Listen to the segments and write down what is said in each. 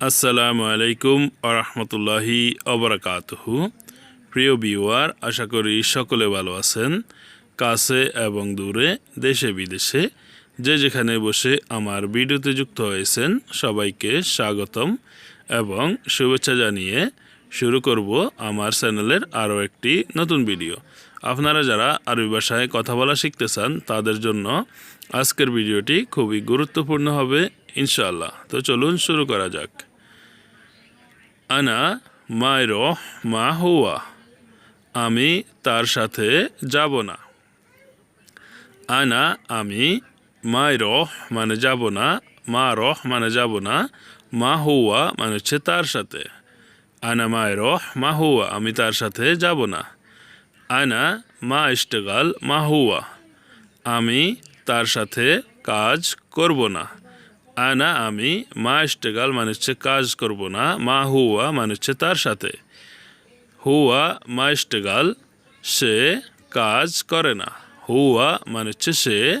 আসসালামু আলাইকুম আরহামতুল্লাহি অবরাকাতহু প্রিয় বিওয়ার আশা করি সকলে ভালো আছেন, কাছে এবং দূরে, দেশে বিদেশে। যে যেখানে বসে আমার ভিডিওতে যুক্ত হয়েছেন, সবাইকে স্বাগতম এবং শুভেচ্ছা জানিয়ে শুরু করব আমার চ্যানেলের আরও একটি নতুন ভিডিও। আপনারা যারা আরবি ভাষায় কথা বলা শিখতে চান, তাদের জন্য আজকের ভিডিওটি খুবই গুরুত্বপূর্ণ হবে, ইনশাআল্লাহ। তো চলুন শুরু করা যাক। আনা মায়রো মা হুয়া। আমি তার সাথে যাব না। আনা আমি মায়রো মানে যাব না, মা রহ মানে যাব না, মা হুয়া মানে হচ্ছে তার সাথে। আনা মায়রো মা হুয়া, আমি তার সাথে যাব না। আনা মা ইস্তেগাল মা হুয়া, আমি তার সাথে কাজ করব না। আনা আমি মা ইস্তেগাল মানে হচ্ছে কাজ করব না, মা হুয়া মানে হচ্ছে তার সাথে। হুয়া মা ইস্তেগাল সে কাজ করে না। হুয়া মানে হচ্ছে সে,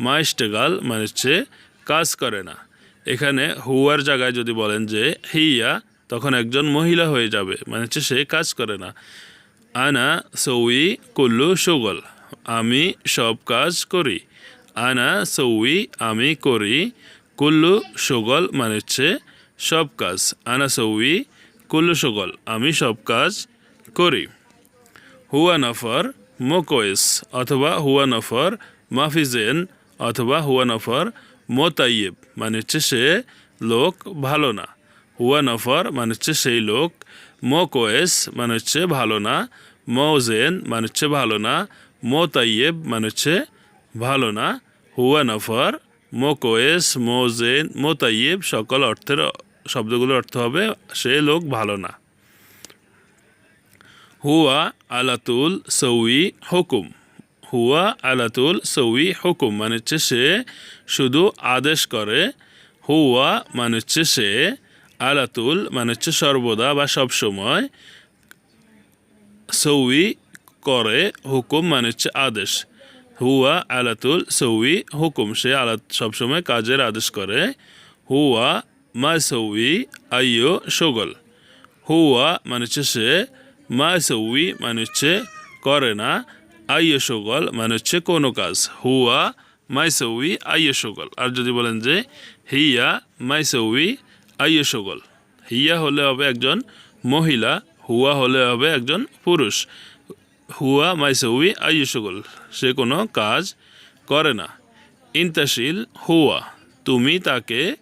মা ইস্তেগাল মানে হচ্ছে কাজ করে না। এখানে হুয়ার জায়গায় যদি বলেন যে হিয়া, তখন একজন মহিলা হয়ে যাবে মানে হচ্ছে সে কাজ করে না। আনা সৌই কুল্লু সুগল, আমি সব কাজ করি। আনা সৌই আমি করি কুল্লু সুগল মানে হচ্ছে সব কাজ। আনা সৌই কুল্লু সুগল, আমি সব কাজ করি। হুয়া নফর, মোকোয়েস, অথবা হুয়া নফর, মাফিজেন, অথবা হুয়া নফর, মোতাইয়েব মানে হচ্ছে সে লোক ভালো না। হুয়া নফর মানে হচ্ছে সেই লোক, মোকোয়েস মানে হচ্ছে ভালো না মৌজেন মানে হচ্ছে ভালো না, মোতাইয়েব মানে হচ্ছে ভালো না, হুয়া নফর মোকোয়েস মোজেন মোতাইয়েব সকল অর্থের শব্দগুলোর অর্থ হবে, সে লোক ভালো না। হুয়া আলাতুল সৌই হুকুম। হুয়া আলাতুল সৌই হুকুম মানে হচ্ছে সে শুধু আদেশ করে। হুয়া মানে হচ্ছে সে, আলাতুল মানে হচ্ছে সর্বদা বা সবসময় সৌই করে, হুকুম মানে হচ্ছে আদেশ। হুয়া আলাতুল সৌই হুকুম। সে আলাত সবসময় কাজের আদেশ করে। হুয়া মা সৌই আইয়ো সগল। হুয়া মানে হচ্ছে সে মা সৌই মানে হচ্ছে করে না। আইয় সগল মানে হচ্ছে কোনো কাজ। হুয়া মাই সৌই আইয় সগল। আর যদি বলেন যে হিয়া মাই সৌই আইয় সগল। হিয়া হলে হবে একজন মহিলা, হুয়া হলে হবে একজন পুরুষ। হুয়া মাই সৌই আইয় সে কোনো কাজ করে না। ইন্তাশিল হুয়া, তুমি তাকে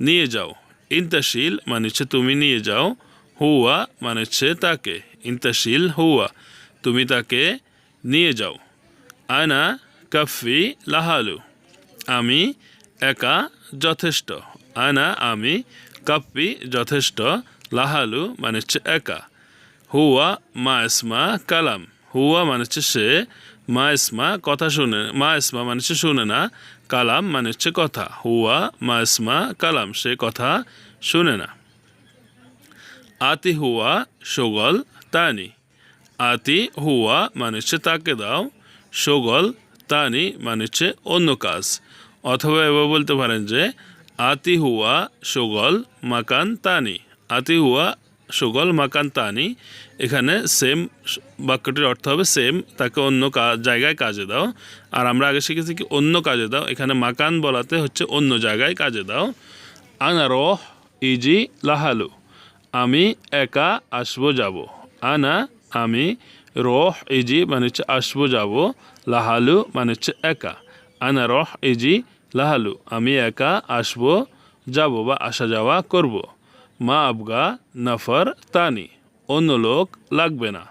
নিয়ে যাও। ইন্তাশিল মানে হচ্ছে তুমি নিয়ে যাও, হুয়া মানে হচ্ছে তাকে। ইন্তাশিল হুয়া, তুমি তাকে নিয়ে যাও। আনা কাফি লাহালু, আমি একা যথেষ্ট। আনা আমি কাপ্পি যথেষ্ট, লাহালু মানে হচ্ছে একা। হুয়া মা কালাম। হুয়া মানে হচ্ছে সে, মা ইসমা কথা শুনে, মা ইসমা মানে হচ্ছে শুনে না, কালাম মানে হচ্ছে কথা। হুয়া, মা ইসমা, কালাম সে কথা শুনে না। আতি হুয়া, সগল, তানি। আতি হুয়া মানে হচ্ছে তাকে দাও, সগল, তানি মানে হচ্ছে অন্য কাজ। অথবা এবার বলতে পারেন যে, আতি হুয়া, সগল, মাকান, তানি। আতি হুয়া সগল মাকান তানি এখানে সেম বাক্যটির অর্থ হবে সেম তাকে অন্য জায়গায় কাজে দাও। আর আমরা আগে শিখেছি কি অন্য কাজে দাও, এখানে মাকান বলাতে হচ্ছে অন্য জায়গায় কাজে দাও। আনা রহ ইজি লাহালু, আমি একা আসব যাব। আনা, আমি রহ ইজি মানে হচ্ছে আসব যাব, লাহালু মানে হচ্ছে একা। আনা রহ ইজি লাহালু, আমি একা আসব যাব বা আসা যাওয়া করব। মা আবগা নফর তানি, অন্য লোক লাগবে না।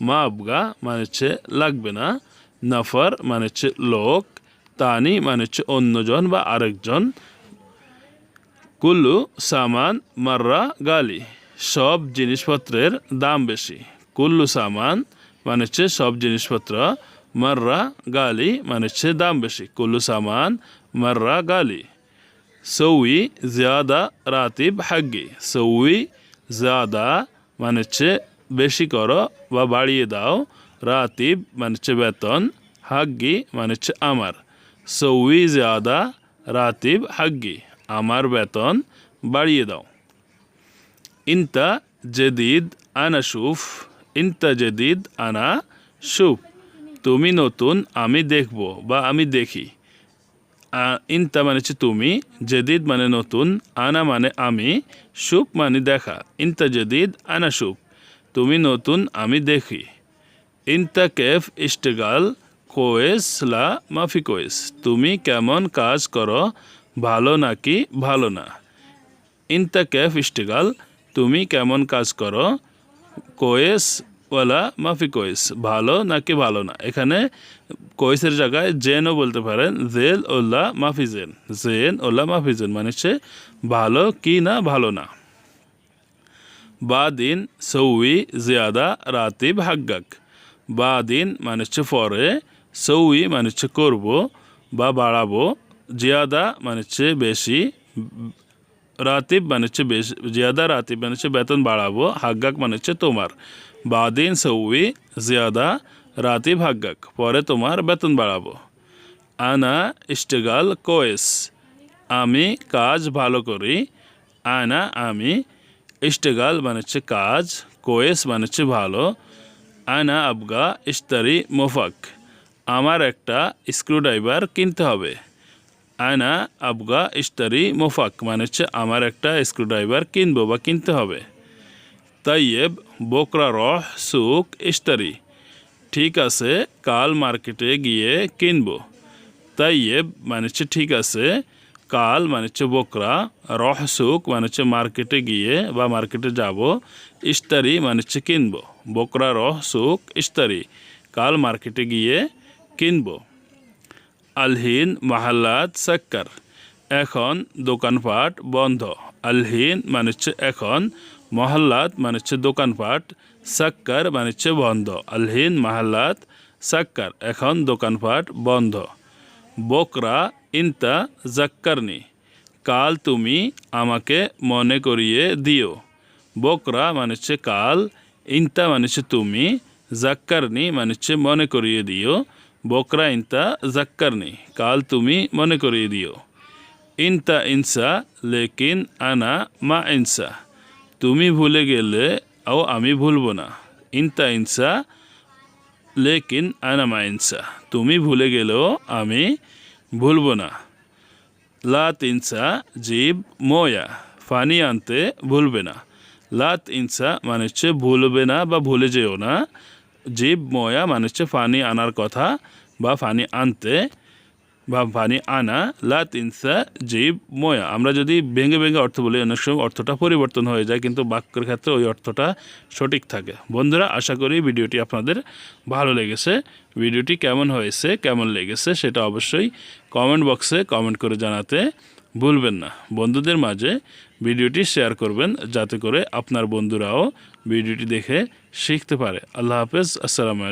মা আবগা মানে হচ্ছে লাগবে না, নাফার মানে হচ্ছে লোক, তানি মানে হচ্ছে অন্যজন বা আরেকজন। কুল্লু, সামান, মাররা, গালি, সব জিনিসপত্রের দাম বেশি। কুল্লু, সামান মানে হচ্ছে সব জিনিসপত্র, মাররা, গালি মানে হচ্ছে দাম বেশি। কুল্লু, সামান, মাররা, গালি। সৌই জিয়াদা রাতিব হাগ্গি সৌই জিয়াদা মানে হচ্ছে বেশি করো বা বাড়িয়ে দাও রাতিব মানে হচ্ছে বেতন হাগ্গি মানে হচ্ছে আমার সৌই জিয়াদা রাতিব হাগ্গি আমার বেতন বাড়িয়ে দাও ইনতা জেদিদ আনা সুফ ইনতা জেদিদ আনা সুফ তুমি নতুন আমি দেখব বা আমি দেখি ইনতা মানে হচ্ছে তুমি, জেদিদ মানে নতুন, আনা মানে আমি সুপ মানে দেখা। ইনতা জেদিদ, আনা সুপ তুমি নতুন, আমি দেখি। ইনতা কেফ ইস্টেগাল কোয়েস, লা, মাফি কোয়েস। তুমি কেমন কাজ করো, ভালো নাকি ভালো না? ইনতা কেফ ইস্টেগাল তুমি কেমন কাজ করো, কোয়েস ওয়ালা মাফি কোয়েস ভালো নাকি ভালো না? এখানে কোয়েসের জায়গায় জেনও বলতে পারেন, জেল ওল্লা মাফি জেন। জেন ওল্লা মাফি জেন মানে হচ্ছে ভালো কি না ভালো না। বা দিন সৌই জিয়াদা রাতিব হাগ্গাক বাদিন মানে হচ্ছে পরে, সৌই মানে হচ্ছে করব বা বাড়াবো, জিয়াদা মানে হচ্ছে বেশি রাতিব মানে হচ্ছে জিয়াদা রাতিব মানে হচ্ছে বেতন বাড়াবো হাগ্গাক মানে হচ্ছে তোমার বাদিন সৌই জিয়াদা রাতিব হাগ্গাক পরে তোমার বেতন বাড়াবো আনা ইস্টেগাল কোয়েস আমি কাজ ভালো করি আনা আমি ইস্টেগাল মানে হচ্ছে কাজ কোয়েস মানে হচ্ছে ভালো আনা আবগা ইস্তারি মোফাক আমার একটা স্ক্রুড্রাইভার কিনতে হবে আয়না আবগা ইস্তারি মোফাক মানে হচ্ছে আমার একটা স্ক্রুড্রাইভার কিনবো বা কিনতে হবে। তাইয়েব, বোকরা রহ সুক ইস্তারি ঠিক আছে, কাল মার্কেটে গিয়ে কিনবো। তাইয়েব মানে হচ্ছে ঠিক আছে, কাল মানে হচ্ছে বোকরা, রহ সুক মানে হচ্ছে মার্কেটে গিয়ে বা মার্কেটে যাব ইস্তারি মানে হচ্ছে কিনবো। বোকরা, রহ সুক ইস্তারি কাল মার্কেটে গিয়ে কিনবো। আলহিন মাহাল্লাত সাক্কার। এখন দোকানপাট বন্ধ। আলহিন মানে হচ্ছে এখন মহল্লাত মানে হচ্ছে দোকানপাট, সাক্কার মানে হচ্ছে বন্ধ। আলহিন মাহাল্লাত সাক্কার, এখন দোকানপাট বন্ধ। বকরা ইনতা জাক্কারনি কাল তুমি আমাকে মনে করিয়ে দিও। বকরা মানে হচ্ছে কাল, ইনতা মানে হচ্ছে তুমি জাক্কারনি মানে হচ্ছে মনে করিয়ে দিও। বকরা ইনতা জাক্কারনি কাল তুমি মনে করিয়ে দিও ইনতা ইনসা লেকিন আনা মা ইনসা তুমি ভুলে গেলে ও আমি ভুলবো না ইনতা ইনসা লেকিন আনা মা ইনসা তুমি ভুলে গেলেও আমি ভুলবো না লাত ইনসা জীব মোয়া ফানি আনতে ভুলবে না লাত ইনসা মানে হচ্ছে ভুলবে না বা ভুলে যেও না জীব মোয়া মানে হচ্ছে ফানি আনার কথা বা ফানি আনতে বা ফানি আনা লাত ইনসা জীব মোয়া। আমরা যদি ভেঙে ভেঙে অর্থ বলি, অনেক সময় অর্থটা পরিবর্তন হয়ে যায়, কিন্তু বাক্যের ক্ষেত্রে ওই অর্থটা সঠিক থাকে। বন্ধুরা, আশা করি ভিডিওটি আপনাদের ভালো লেগেছে। ভিডিওটি কেমন হয়েছে, কেমন লেগেছে, সেটা অবশ্যই কমেন্ট বক্সে কমেন্ট করে জানাতে ভুলবেন না। বন্ধুদের মাঝে ভিডিওটি শেয়ার করবেন যাতে করে আপনার বন্ধুরাও ভিডিওটি দেখে শিখতে পারে। আল্লাহ হাফেজ আসসালামু